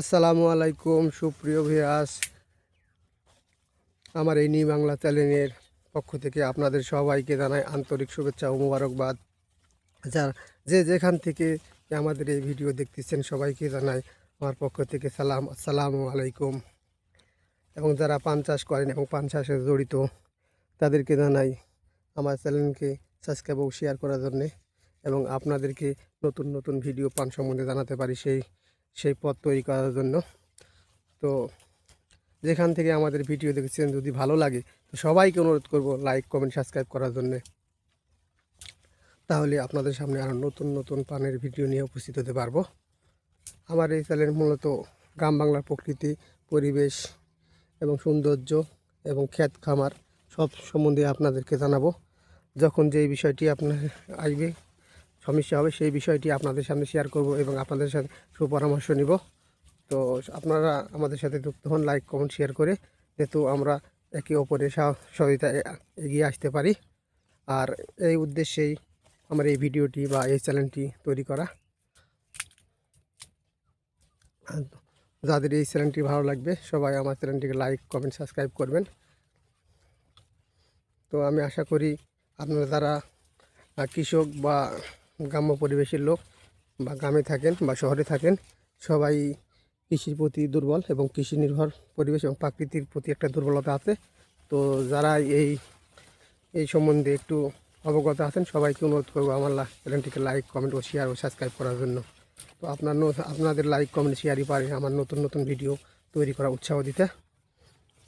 আসসালামু আলাইকুম, সুপ্রিয় ভিয়াস আমার এই নি বাংলা চ্যানেলের পক্ষ থেকে আপনাদের সবাইকে জানাই আন্তরিক শুভেচ্ছা ও মোবারকবাদ। যার যে যেখান থেকে আমাদের এই ভিডিও দেখতেছেন সবাইকে জানাই আমার পক্ষ থেকে সালাম, আসসালামু আলাইকুম। এবং যারা পান চাষ করেন এবং পান চাষে জড়িত, তাদেরকে জানাই আমার চ্যানেলকে সাবস্ক্রাইব ও শেয়ার করার জন্যে এবং আপনাদেরকে নতুন নতুন ভিডিও পান সম্বন্ধে জানাতে পারি সেই সেই পথ তৈরি করার জন্য। তো যেখান থেকে আমাদের ভিডিও দেখেছেন, যদি ভালো লাগে, তো সবাইকে অনুরোধ করব লাইক কমেন্ট সাবস্ক্রাইব করার জন্য। তাহলে আপনাদের সামনে আরও নতুন নতুন পানের ভিডিও নিয়ে উপস্থিত হতে পারব। আমার এই চ্যানেল মূলত গ্রাম বাংলার প্রকৃতি, পরিবেশ এবং সৌন্দর্য এবং ক্ষেত খামার সব সম্বন্ধে আপনাদেরকে জানাব। যখন যেই বিষয়টি আপনার আসবে সমস্যা হবে, সেই বিষয়টি আপনাদের সামনে শেয়ার করব এবং আপনাদের সাথে সুপরামর্শ নিব। তো আপনারা আমাদের সাথে যুক্ত হন লাইক কমেন্ট শেয়ার করে, যেহেতু আমরা একে অপরের সহ- সহযোগিতা এগিয়ে আসতে পারি। আর এই উদ্দেশ্যেই আমার এই ভিডিওটি বা এই চ্যানেলটি তৈরি করা। যাদের এই চ্যানেলটি ভালো লাগবে, সবাই আমার চ্যানেলটিকে লাইক কমেন্ট সাবস্ক্রাইব করবেন। তো আমি আশা করি আপনারা যারা কৃষক বা গ্রাম্য পরিবেশের লোক বা গ্রামে থাকেন বা শহরে থাকেন, সবাই কৃষির প্রতি দুর্বল এবং কৃষি নির্ভর পরিবেশ এবং প্রাকৃতির প্রতি একটা দুর্বলতা আছে। তো যারা এই এই সম্বন্ধে একটু অবগত আছেন, সবাইকে অনুরোধ করব আমার চ্যানেলটিকে লাইক কমেন্ট ও শেয়ার ও সাবস্ক্রাইব করার জন্য। তো আপনার আপনাদের লাইক কমেন্ট শেয়ারই পারে আমার নতুন নতুন ভিডিও তৈরি করা উৎসাহ দিতে।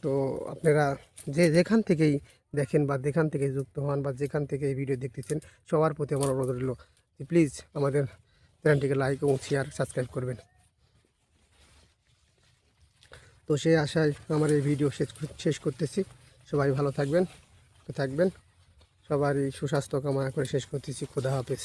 তো আপনারা যে, যেখান থেকেই দেখেন বা যেখান থেকে যুক্ত হন বা যেখান থেকে এই ভিডিও দেখতেছেন, সবার প্রতি আমার অনুরোধ রইল। প্লিজ আমাদের চ্যানেলটিকে লাইক এবং শেয়ার সাবস্ক্রাইব করবেন। তো সেই আশায় আমার এই ভিডিও শেষ শেষ করতেছি। সবাই ভালো থাকবেন থাকবেন। সবারই সুস্বাস্থ্য কামনা করে শেষ করতেছি। খোদা হাফেজ।